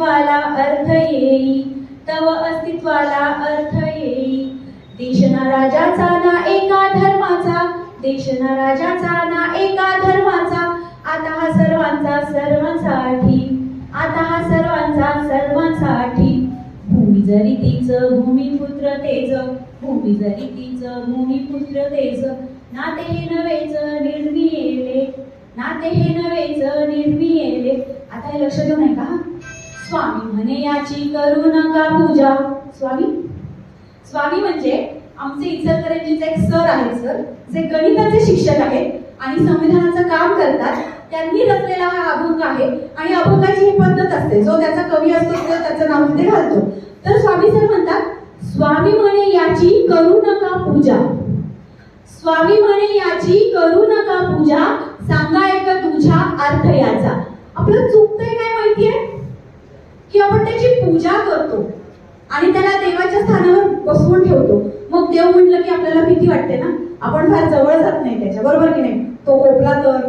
अस्तित्वाला अर्थ येई तव अस्तित्वाला अर्थ येई. देशना राजाचा ना एका धर्माचा देशना राजाचा ना एका धर्माचा आता हा सर्वांचा सर्वांसाठी आता हा सर्वांचा सर्वांसाठी. भूमी जरी तीच भूमिपुत्र तेज भूमी जरी तीच भूमिपुत्र तेज. नाते हे नवेच निर्मिले नाते हे नवेच निर्मिले आता हे लक्ष देऊ नये का स्वामी म्हणे याची करू नका पूजा. स्वामी? स्वामी म्हणजे आमचे इचलकरंजीचे एक सर आहेत सर. जे गणिताचे शिक्षक आहेत आणि संविधानाचं काम करतात. त्यांनी रचलेला हा अभंग आहे आणि अभंगाची ही पद्धत असते. जो त्याचा कवी असतो तो त्याचं नाव तिथे घालतो. तर स्वामी सर म्हणतात स्वामी म्हणे याची करू नका पूजा. स्वामी म्हणे याची करू नका पूजा सांगा एक तुझ्या अर्थ याचा. आपलं चुकतंय काय त्याची पूजा करतो. आणि त्याला देवाच्या स्थानावर बसवून ठेवतो. मग देव म्हटलं की आपल्याला भीती वाटते ना? आपण फार जवळ जात नाही त्याच्या बरोबर की नाही? तो कोपला तर